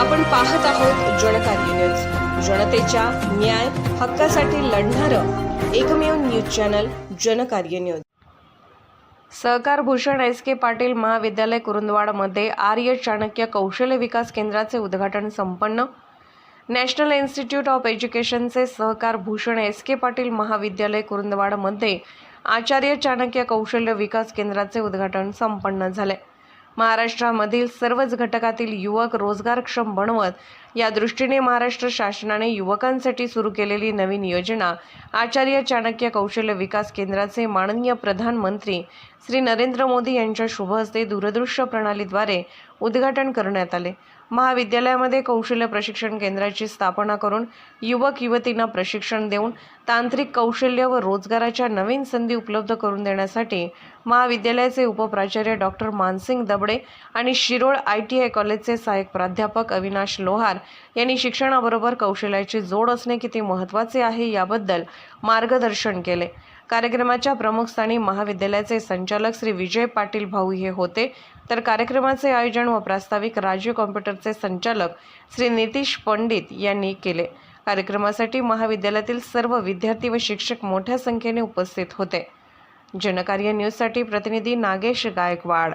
आपण पाहत आहोत जनकार्य न्यूज. जनतेच्या न्याय हक्कासाठी लढणारं एकमेव न्यूज चॅनल जनकार्य न्यूज. सहकार भूषण एस के पाटील महाविद्यालय कुरुंदवाडमध्ये आर्य चाणक्य कौशल्य विकास केंद्राचे उद्घाटन संपन्न. नॅशनल इन्स्टिट्यूट ऑफ एज्युकेशनचे सहकार भूषण एस के पाटील महाविद्यालय कुरुंदवाडमध्ये आचार्य चाणक्य कौशल्य विकास केंद्राचे उद्घाटन संपन्न झाले. महाराष्ट्रामधील सर्वच घटकातील युवक रोजगारक्षम बनवत या दृष्टीने महाराष्ट्र शासनाने युवकांसाठी सुरू केलेली नवीन योजना आचार्य चाणक्य कौशल्य विकास केंद्राचे माननीय प्रधानमंत्री श्री नरेंद्र मोदी यांच्या शुभ हस्ते दूरदृश्य प्रणालीद्वारे उद्घाटन करण्यात आले. महाविद्यालयामध्ये कौशल्य प्रशिक्षण केंद्राची स्थापना करून युवक युवतींना प्रशिक्षण देऊन तांत्रिक कौशल्य व रोजगाराच्या नवीन संधी उपलब्ध करून देण्यासाठी महाविद्यालयाचे उपप्राचार्य डॉक्टर मानसिंग दबडे आणि शिरोळ आय टी आय कॉलेजचे सहाय्यक प्राध्यापक अविनाश लोहार यांनी शिक्षणाबरोबर कौशल्याची जोड असणे किती महत्त्वाचे आहे याबद्दल मार्गदर्शन केले. कार्यक्रमाच्या प्रमुख स्थानी महाविद्यालयाचे संचालक श्री विजय पाटील भाऊ हे होते. तर कार्यक्रमाचे आयोजन व प्रास्ताविक राजीव कॉम्प्युटरचे संचालक श्री नितीश पंडित यांनी केले. कार्यक्रमासाठी महाविद्यालयातील सर्व विद्यार्थी व शिक्षक मोठ्या संख्येने उपस्थित होते. जनकार्य न्यूजसाठी प्रतिनिधी नागेश गायकवाड.